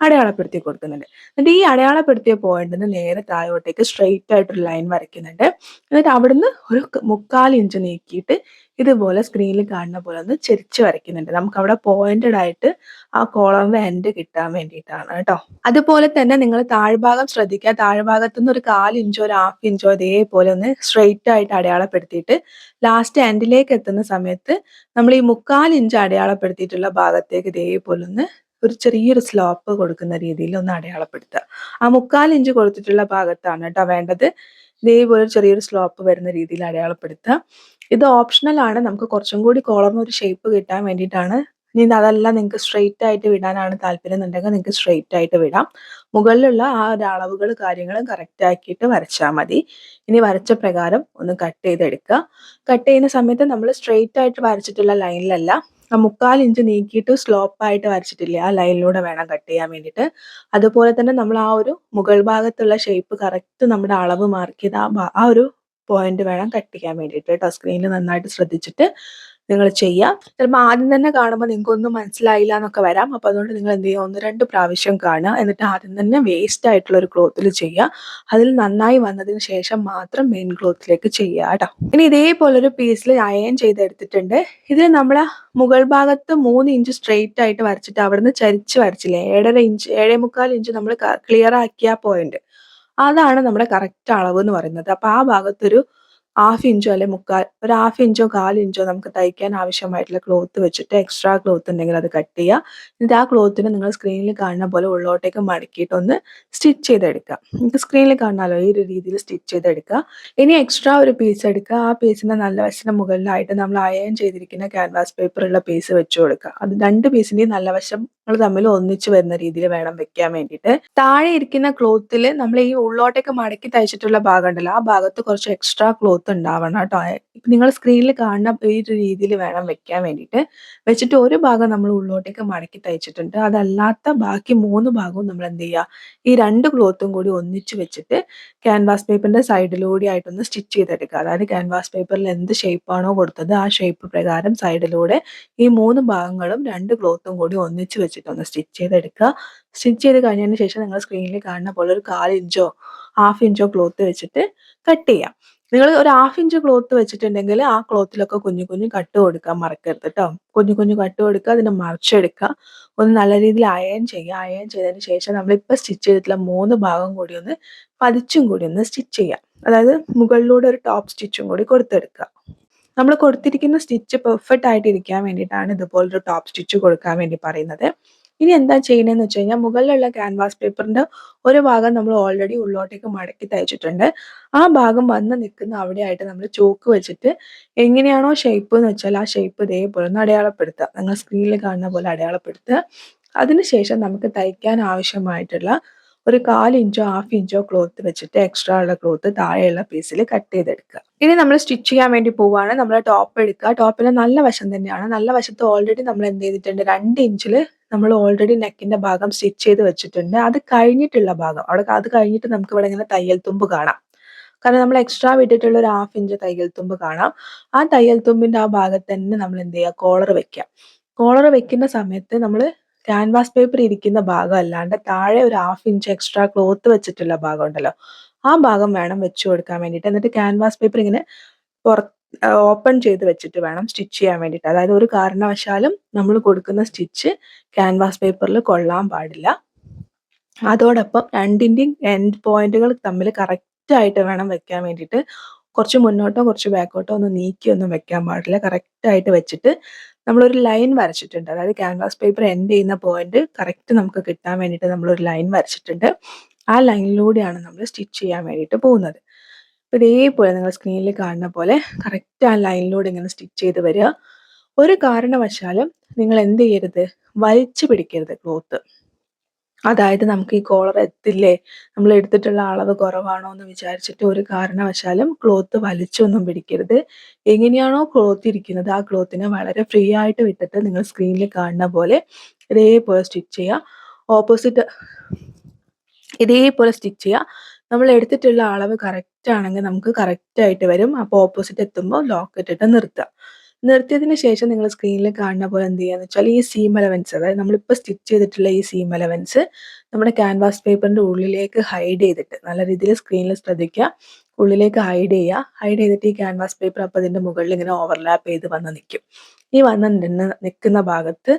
അടയാളപ്പെടുത്തി കൊടുക്കുന്നുണ്ട്. എന്നിട്ട് ഈ അടയാളപ്പെടുത്തിയ പോയിന്റിൽ നിന്ന് നേരെ താഴോട്ടേക്ക് സ്ട്രെയിറ്റ് ആയിട്ടൊരു ലൈൻ വരയ്ക്കുന്നുണ്ട്. എന്നിട്ട് അവിടുന്ന് ഒരു മുക്കാൽ ഇഞ്ച് നീക്കിയിട്ട് ഇതുപോലെ സ്ക്രീനിൽ കാണുന്ന പോലെ ഒന്ന് ചെരിച്ച് വരയ്ക്കുന്നുണ്ട്. നമുക്ക് അവിടെ പോയിന്റഡ് ആയിട്ട് ആ കോളറിന്റെ എൻഡ് കിട്ടാൻ വേണ്ടിയിട്ടാണ് കേട്ടോ. അതുപോലെ തന്നെ നിങ്ങൾ താഴ്ഭാഗം ശ്രദ്ധിക്കുക. താഴ്ഭാഗത്തു നിന്ന് ഒരു കാൽ ഇഞ്ചോ ഒരു ഹാഫ് ഇഞ്ചോ ഇതേപോലെ ഒന്ന് സ്ട്രെയിറ്റ് ആയിട്ട് അടയാളപ്പെടുത്തിയിട്ട് ലാസ്റ്റ് എൻഡിലേക്ക് എത്തുന്ന സമയത്ത് നമ്മൾ ഈ മുക്കാൽ ഇഞ്ച് അടയാളപ്പെടുത്തിയിട്ടുള്ള ഭാഗത്തേക്ക് ഇതേപോലെ ഒന്ന് ഒരു ചെറിയൊരു സ്ലോപ്പ് കൊടുക്കുന്ന രീതിയിൽ ഒന്ന് അടയാളപ്പെടുത്തുക. ആ മുക്കാൽ ഇഞ്ച് കൊടുത്തിട്ടുള്ള ഭാഗത്താണ് കേട്ടോ വേണ്ടത്. ഇതേപോലെ ചെറിയൊരു സ്ലോപ്പ് വരുന്ന രീതിയിൽ അടയാളപ്പെടുത്തുക. ഇത് ഓപ്ഷണൽ ആണ്. നമുക്ക് കുറച്ചും കൂടി കോളറിന് ഒരു ഷേപ്പ് കിട്ടാൻ വേണ്ടിയിട്ടാണ്. ഇനി അതല്ല നിങ്ങൾക്ക് സ്ട്രെയിറ്റ് ആയിട്ട് വിടാനാണ് താല്പര്യം എന്നുണ്ടെങ്കിൽ നിങ്ങൾക്ക് സ്ട്രെയിറ്റ് ആയിട്ട് വിടാം. മുകളിലുള്ള ആ ഒരു അളവുകൾ കാര്യങ്ങളും കറക്റ്റ് ആക്കിയിട്ട് വരച്ചാൽ മതി. ഇനി വരച്ച പ്രകാരം ഒന്ന് കട്ട് ചെയ്തെടുക്കുക. കട്ട് ചെയ്യുന്ന സമയത്ത് നമ്മൾ സ്ട്രെയിറ്റ് ആയിട്ട് വരച്ചിട്ടുള്ള ലൈനിലല്ല മുക്കാൽ ഇഞ്ച് നീക്കിയിട്ട് സ്ലോപ്പായിട്ട് വരച്ചിട്ടില്ലേ? ആ ലൈനിലൂടെ വേണം കട്ട് ചെയ്യാൻ വേണ്ടിയിട്ട്. അതുപോലെ തന്നെ നമ്മൾ ആ ഒരു മുകൾ ഭാഗത്തുള്ള ഷേപ്പ് കറക്റ്റ് നമ്മുടെ അളവ് മാർക്ക് ചെയ്ത് ആ ആ ഒരു പോയിന്റ് വേണം കട്ട് ചെയ്യാൻ വേണ്ടിയിട്ട്. കേട്ടോ സ്ക്രീനിൽ നന്നായിട്ട് ശ്രദ്ധിച്ചിട്ട്. നിങ്ങൾ ചെയ്യുക ചിലപ്പോൾ ആദ്യം തന്നെ കാണുമ്പോൾ നിങ്ങൾക്കൊന്നും മനസ്സിലായില്ല എന്നൊക്കെ വരാം. അപ്പോൾ അതുകൊണ്ട് നിങ്ങൾ എന്ത് ചെയ്യുക? ഒന്ന് രണ്ട് പ്രാവശ്യം കാണുക. എന്നിട്ട് ആദ്യം തന്നെ വേസ്റ്റ് ആയിട്ടുള്ള ഒരു ക്ലോത്തിൽ ചെയ്യുക. അതിൽ നന്നായി വന്നതിന് ശേഷം മാത്രം മെയിൻ ക്ലോത്തിലേക്ക് ചെയ്യുക കേട്ടോ. ഇനി ഇതേപോലൊരു പീസിൽ അയൺ ചെയ്തെടുത്തിട്ടുണ്ട്. ഇതിൽ നമ്മൾ മുകൾ ഭാഗത്ത് മൂന്ന് ഇഞ്ച് സ്ട്രെയിറ്റ് ആയിട്ട് വരച്ചിട്ട് അവിടുന്ന് ചരിച്ച് വരച്ചില്ലേ? ഏഴര ഇഞ്ച് ഏഴേ മുക്കാൽ ഇഞ്ച് നമ്മൾ ക്ലിയർ ആക്കിയ പോയിന്റ് അതാണ് നമ്മുടെ കറക്റ്റ് അളവ് എന്ന് പറയുന്നത്. അപ്പൊ ആ ഭാഗത്തൊരു ഹാഫ് ഇഞ്ചോ അല്ലെ മുക്കാൽ ഒരു ഹാഫ് ഇഞ്ചോ കാൽ ഇഞ്ചോ നമുക്ക് തയ്ക്കാൻ ആവശ്യമായിട്ടുള്ള ക്ലോത്ത് വെച്ചിട്ട് എക്സ്ട്രാ ക്ലോത്ത് ഉണ്ടെങ്കിൽ അത് കട്ട് ചെയ്യുക. എന്നിട്ട് ആ ക്ലോത്തിന് നിങ്ങൾ സ്ക്രീനിൽ കാണുന്ന പോലെ ഉള്ളോട്ടേക്ക് മടക്കിയിട്ട് ഒന്ന് സ്റ്റിച്ച് ചെയ്തെടുക്കുക. നിങ്ങൾക്ക് സ്ക്രീനിൽ കാണാമല്ലോ ഈ ഒരു രീതിയിൽ സ്റ്റിച്ച് ചെയ്തെടുക്കുക. ഇനി എക്സ്ട്രാ ഒരു പീസ് എടുക്കുക. ആ പീസിന്റെ നല്ല വശത്തിന് മുകളിലായിട്ട് നമ്മൾ അയൺ ചെയ്തിരിക്കുന്ന ക്യാൻവാസ് പേപ്പറുള്ള പീസ് വെച്ച് കൊടുക്കുക. അത് രണ്ട് പീസിന്റെയും നല്ല വശം തമ്മിൽ ഒന്നിച്ച് വരുന്ന രീതിയിൽ വേണം വെക്കാൻ വേണ്ടിയിട്ട്. താഴെ ഇരിക്കുന്ന ക്ലോത്തിൽ നമ്മൾ ഈ ഉള്ളോട്ടേക്ക് മടക്കി തയ്ച്ചിട്ടുള്ള ഭാഗം ഉണ്ടല്ലോ ആ ഭാഗത്ത് കുറച്ച് എക്സ്ട്രാ ക്ലോത്ത് ഉണ്ടാവണം കേട്ടോ. നിങ്ങൾ സ്ക്രീനിൽ കാണുന്ന ഈ ഒരു രീതിയിൽ വേണം വെക്കാൻ വേണ്ടിയിട്ട്. വെച്ചിട്ട് ഒരു ഭാഗം നമ്മൾ ഉള്ളോട്ടേക്ക് മടക്കി തയ്ച്ചിട്ടുണ്ട്. അതല്ലാത്ത ബാക്കി മൂന്ന് ഭാഗവും നമ്മൾ എന്ത് ചെയ്യുക ഈ രണ്ട് ക്ലോത്തും കൂടി ഒന്നിച്ച് വെച്ചിട്ട് ക്യാൻവാസ് പേപ്പറിന്റെ സൈഡിലൂടെ ആയിട്ടൊന്ന് സ്റ്റിച്ച് ചെയ്തെടുക്കുക. അതായത് ക്യാൻവാസ് പേപ്പറിൽ എന്ത് ഷേപ്പാണോ കൊടുത്തത് ആ ഷേപ്പ് പ്രകാരം സൈഡിലൂടെ ഈ മൂന്ന് ഭാഗങ്ങളും രണ്ട് ക്ലോത്തും കൂടി ഒന്നിച്ച് വെച്ചിട്ടൊന്ന് സ്റ്റിച്ച് ചെയ്തെടുക്കുക. സ്റ്റിച്ച് ചെയ്ത് കഴിഞ്ഞതിന് ശേഷം നിങ്ങൾ സ്ക്രീനിൽ കാണുന്ന പോലെ ഒരു കാൽ ഇഞ്ചോ ഹാഫ് ഇഞ്ചോ ക്ലോത്ത് വെച്ചിട്ട് കട്ട് ചെയ്യാം. നിങ്ങൾ ഒരു ഹാഫ് ഇഞ്ച് ക്ലോത്ത് വെച്ചിട്ടുണ്ടെങ്കിൽ ആ ക്ലോത്തിലൊക്കെ കുഞ്ഞു കുഞ്ഞു കട്ട് കൊടുക്കാൻ മറക്കരുത് കേട്ടോ കുഞ്ഞു കുഞ്ഞു കട്ട് കൊടുക്കുക അതിനെ മറിച്ചെടുക്കുക. ഒന്ന് നല്ല രീതിയിൽ അയൺ ചെയ്യുക. അയൺ ചെയ്തതിന് ശേഷം നമ്മളിപ്പോൾ സ്റ്റിച്ച് ചെയ്തിട്ടുള്ള മൂന്ന് ഭാഗം കൂടി ഒന്ന് പതിച്ചും കൂടി ഒന്ന് സ്റ്റിച്ച് ചെയ്യാം അതായത് മുകളിലൂടെ ഒരു ടോപ്പ് സ്റ്റിച്ചും കൂടി കൊടുത്തെടുക്കുക. നമ്മൾ കൊടുത്തിരിക്കുന്ന സ്റ്റിച്ച് പെർഫെക്റ്റ് ആയിട്ട് ഇരിക്കാൻ വേണ്ടിയിട്ടാണ് ഇതുപോലൊരു ടോപ്പ് സ്റ്റിച്ച് കൊടുക്കാൻ വേണ്ടി പറയുന്നത്. ഇനി എന്താ ചെയ്യണമെന്ന് വെച്ച് കഴിഞ്ഞാൽ മുകളിലുള്ള ക്യാൻവാസ് പേപ്പറിന്റെ ഒരു ഭാഗം നമ്മൾ ഓൾറെഡി ഉള്ളോട്ടേക്ക് മടക്കി തയ്ച്ചിട്ടുണ്ട്. ആ ഭാഗം വന്ന് നിൽക്കുന്ന അവിടെയായിട്ട് നമ്മൾ ചോക്ക് വെച്ചിട്ട് എങ്ങനെയാണോ ഷേപ്പ് എന്ന് വെച്ചാൽ ആ ഷേപ്പ് ഇതേപോലെ ഒന്ന് അടയാളപ്പെടുത്തുക. നിങ്ങൾ സ്ക്രീനിൽ കാണുന്ന പോലെ അടയാളപ്പെടുത്തുക. അതിനുശേഷം നമുക്ക് തയ്ക്കാൻ ആവശ്യമായിട്ടുള്ള ഒരു കാൽ ഇഞ്ചോ ഹാഫ് ഇഞ്ചോ ക്ലോത്ത് വെച്ചിട്ട് എക്സ്ട്രാ ഉള്ള ക്ലോത്ത് താഴെയുള്ള പീസിൽ കട്ട് ചെയ്തെടുക്കുക. ഇനി നമ്മൾ സ്റ്റിച്ച് ചെയ്യാൻ വേണ്ടി പോവുകയാണ് നമ്മൾ ടോപ്പ് എടുക്കുക. ടോപ്പിലെ നല്ല വശം തന്നെയാണ്. നല്ല വശത്ത് ഓൾറെഡി നമ്മൾ എന്ത് ചെയ്തിട്ടുണ്ട്? രണ്ട് ഇഞ്ചിൽ നമ്മൾ ഓൾറെഡി നെക്കിന്റെ ഭാഗം സ്റ്റിച്ച് ചെയ്ത് വെച്ചിട്ടുണ്ട്. അത് കഴിഞ്ഞിട്ടുള്ള ഭാഗം. അവിടെ അത് കഴിഞ്ഞിട്ട് നമുക്ക് ഇവിടെ ഇങ്ങനെ തയ്യൽ തുമ്പ് കാണാം. കാരണം നമ്മൾ എക്സ്ട്രാ വിട്ടിട്ടുള്ള ഒരു ഹാഫ് ഇഞ്ച് തയ്യൽ തുമ്പ് കാണാം. ആ തയ്യൽ തുമ്പിന്റെ ആ ഭാഗത്ത് തന്നെ നമ്മൾ എന്ത് ചെയ്യുക? കോളർ വെക്കാം കോളർ വെക്കുന്ന സമയത്ത് നമ്മൾ ക്യാൻവാസ് പേപ്പർ ഇരിക്കുന്ന ഭാഗം അല്ലാണ്ട് താഴെ ഒരു ഹാഫ് ഇഞ്ച് എക്സ്ട്രാ ക്ലോത്ത് വെച്ചിട്ടുള്ള ഭാഗം ഉണ്ടല്ലോ. ആ ഭാഗം വേണം വെച്ചു കൊടുക്കാൻ വേണ്ടിയിട്ട്. എന്നിട്ട് ക്യാൻവാസ് പേപ്പർ ഇങ്ങനെ പുറത്ത് ഓപ്പൺ ചെയ്ത് വെച്ചിട്ട് വേണം സ്റ്റിച്ച് ചെയ്യാൻ വേണ്ടിയിട്ട്. അതായത് ഒരു കാരണവശാലും നമ്മൾ കൊടുക്കുന്ന സ്റ്റിച്ച് ക്യാൻവാസ് പേപ്പറിൽ കൊള്ളാൻ പാടില്ല. അതോടൊപ്പം രണ്ടിന്റെയും എൻഡ് പോയിന്റുകൾ തമ്മിൽ കറക്റ്റ് ആയിട്ട് വേണം വെക്കാൻ വേണ്ടിയിട്ട് കുറച്ച് മുന്നോട്ടോ കുറച്ച് ബാക്കോട്ടോ ഒന്നും നീക്കിയൊന്നും വെക്കാൻ പാടില്ല. കറക്റ്റ് ആയിട്ട് വെച്ചിട്ട് നമ്മളൊരു ലൈൻ വരച്ചിട്ടുണ്ട്. അതായത് ക്യാൻവാസ് പേപ്പർ എൻഡ് ചെയ്യുന്ന പോയിന്റ് കറക്റ്റ് നമുക്ക് കിട്ടാൻ വേണ്ടിയിട്ട് നമ്മളൊരു ലൈൻ വരച്ചിട്ടുണ്ട്. ആ ലൈനിലൂടെയാണ് നമ്മൾ സ്റ്റിച്ച് ചെയ്യാൻ വേണ്ടിയിട്ട് പോകുന്നത്. ഇതേപോലെ നിങ്ങൾ സ്ക്രീനിൽ കാണുന്ന പോലെ കറക്റ്റ് ആ ലൈനിലൂടെ ഇങ്ങനെ സ്റ്റിച്ച് ചെയ്ത് വരിക. ഒരു കാരണവശാലും നിങ്ങൾ എന്ത് ചെയ്യരുത്? വലിച്ചു പിടിക്കരുത് ക്ലോത്ത് അതായത് നമുക്ക് ഈ കോളർ എത്തില്ലേ? നമ്മൾ എടുത്തിട്ടുള്ള അളവ് കുറവാണോ എന്ന് വിചാരിച്ചിട്ട് ഒരു കാരണവശാലും ക്ലോത്ത് വലിച്ചൊന്നും പിടിക്കരുത്. എങ്ങനെയാണോ ക്ലോത്ത് ഇരിക്കുന്നത് ആ ക്ലോത്തിനെ വളരെ ഫ്രീ ആയിട്ട് വിട്ടിട്ട് നിങ്ങൾ സ്ക്രീനിൽ കാണുന്ന പോലെ ഇതേപോലെ സ്റ്റിച്ച് ചെയ്യുക. ഓപ്പോസിറ്റ് ഇതേപോലെ സ്റ്റിച്ച് ചെയ്യുക. നമ്മൾ എടുത്തിട്ടുള്ള അളവ് കറക്റ്റ് ആണെങ്കിൽ നമുക്ക് കറക്റ്റ് ആയിട്ട് വരും. അപ്പോൾ ഓപ്പോസിറ്റ് എത്തുമ്പോൾ ലോക്ക് ഇട്ടിട്ട് നിർത്തുക നിർത്തിയതിന് ശേഷം നിങ്ങൾ സ്ക്രീനിൽ കാണുന്ന പോലെ എന്ത് ചെയ്യാന്ന് വെച്ചാൽ ഈ സീം അലവൻസ് അതായത് നമ്മളിപ്പോൾ സ്റ്റിച്ച് ചെയ്തിട്ടുള്ള ഈ സീം അലവൻസ് നമ്മുടെ ക്യാൻവാസ് പേപ്പറിന്റെ ഉള്ളിലേക്ക് ഹൈഡ് ചെയ്തിട്ട് നല്ല രീതിയിൽ സ്ക്രീനിൽ ശ്രദ്ധിക്കുക. ഉള്ളിലേക്ക് ഹൈഡ് ചെയ്യുക ഹൈഡ് ചെയ്തിട്ട് ഈ ക്യാൻവാസ് പേപ്പർ അപ്പോൾ അതിന്റെ മുകളിൽ ഇങ്ങനെ ഓവർലാപ്പ് ചെയ്ത് വന്ന് നിൽക്കും ഈ വന്ന് നിന്ന് നിൽക്കുന്ന ഭാഗത്ത്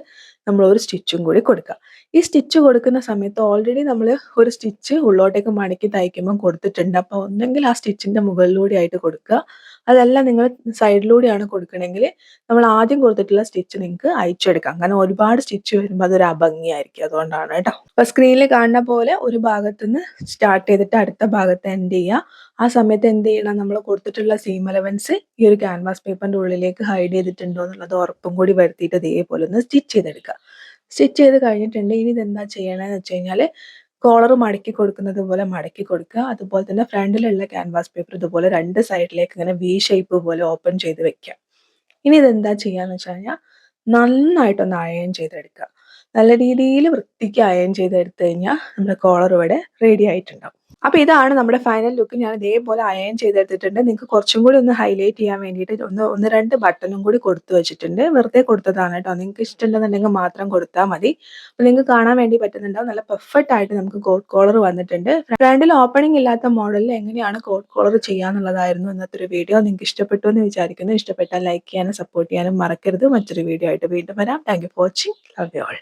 നമ്മൾ ഒരു സ്റ്റിച്ചും കൂടി കൊടുക്കുക. ഈ സ്റ്റിച്ച് കൊടുക്കുന്ന സമയത്ത് ഓൾറെഡി നമ്മൾ ഒരു സ്റ്റിച്ച് ഉള്ളോട്ടേക്ക് മടക്കി തയ്ക്കുമ്പോൾ കൊടുത്തിട്ടുണ്ട്. അപ്പോൾ ഒന്നെങ്കിൽ ആ സ്റ്റിച്ചിന്റെ മുകളിലൂടെ ആയിട്ട് കൊടുക്കുക. അതല്ല നിങ്ങൾ സൈഡിലൂടെയാണ് കൊടുക്കണമെങ്കിൽ നമ്മൾ ആദ്യം കൊടുത്തിട്ടുള്ള സ്റ്റിച്ച് നിങ്ങൾക്ക് അയച്ചെടുക്കാം. അങ്ങനെ ഒരുപാട് സ്റ്റിച്ച് വരുമ്പോൾ അതൊരു അഭംഗിയായിരിക്കും. അതുകൊണ്ടാണ് കേട്ടോ. അപ്പോൾ സ്ക്രീനിൽ കാണുന്ന പോലെ ഒരു ഭാഗത്തുനിന്ന് സ്റ്റാർട്ട് ചെയ്തിട്ട് അടുത്ത ഭാഗത്ത് എൻഡ് ചെയ്യുക ആ സമയത്ത് എന്ത് ചെയ്യണം? നമ്മൾ കൊടുത്തിട്ടുള്ള സീം അലവൻസ് ഈ ഒരു ക്യാൻവാസ് പേപ്പറിന്റെ ഉള്ളിലേക്ക് ഹൈഡ് ചെയ്തിട്ടുണ്ടോ എന്നുള്ളത് ഉറപ്പും കൂടി വരുത്തിയിട്ട് ഇതേപോലെ ഒന്ന് സ്റ്റിച്ച് ചെയ്തെടുക്കുക. സ്റ്റിച്ച് ചെയ്ത് കഴിഞ്ഞിട്ടുണ്ട്. ഇനി ഇതെന്താ ചെയ്യണമെന്ന് വെച്ച് കഴിഞ്ഞാൽ കോളർ മടക്കി കൊടുക്കുന്നത് പോലെ മടക്കി കൊടുക്കുക. അതുപോലെ തന്നെ ഫ്രണ്ടിലുള്ള ക്യാൻവാസ് പേപ്പർ ഇതുപോലെ രണ്ട് സൈഡിലേക്ക് ഇങ്ങനെ വി ഷേപ്പ് പോലെ ഓപ്പൺ ചെയ്ത് വെക്കുക. ഇനി ഇതെന്താ ചെയ്യാന്ന് വെച്ച് കഴിഞ്ഞാൽ നന്നായിട്ടൊന്ന് അയൺ ചെയ്തെടുക്കുക. നല്ല രീതിയിൽ വൃത്തിക്ക് അയൺ ചെയ്തെടുത്തു കഴിഞ്ഞാൽ നമ്മുടെ കോളർ ഇവിടെ റെഡി ആയിട്ടുണ്ടാവും. അപ്പൊ ഇതാണ് നമ്മുടെ ഫൈനൽ ലുക്ക് ഞാൻ ഇതേപോലെ അയൺ ചെയ്തെടുത്തിട്ടുണ്ട്. നിങ്ങൾക്ക് കുറച്ചും കൂടി ഒന്ന് ഹൈലൈറ്റ് ചെയ്യാൻ വേണ്ടിയിട്ട് ഒന്ന് ഒന്ന് രണ്ട് ബട്ടണും കൂടി കൊടുത്തു വെച്ചിട്ടുണ്ട്. വെറുതെ കൊടുത്തതാണ് കേട്ടോ. നിങ്ങൾക്ക് ഇഷ്ടമുണ്ടെന്നുണ്ടെങ്കിൽ മാത്രം കൊടുത്താൽ മതി. അപ്പൊ നിങ്ങൾക്ക് കാണാൻ വേണ്ടി പറ്റുന്നുണ്ടാവും. നല്ല പെർഫെക്റ്റ് ആയിട്ട് നമുക്ക് കോട്ട് കോളർ വന്നിട്ടുണ്ട്. ഫ്രണ്ടിൽ ഓപ്പണിംഗ് ഇല്ലാത്ത മോഡലിൽ എങ്ങനെയാണ് കോട്ട് കോളർ ചെയ്യാന്നുള്ളതായിരുന്നു ഇന്നത്തെ ഒരു വീഡിയോ നിങ്ങൾക്ക് ഇഷ്ടപ്പെട്ടു എന്ന് വിചാരിക്കുന്നു. ഇഷ്ടപ്പെട്ടാൽ ലൈക്ക് ചെയ്യാനും സപ്പോർട്ട് ചെയ്യാനും മറക്കരുത്. മറ്റൊരു വീഡിയോ ആയിട്ട് വീണ്ടും വരാം. Thank you for watching love you all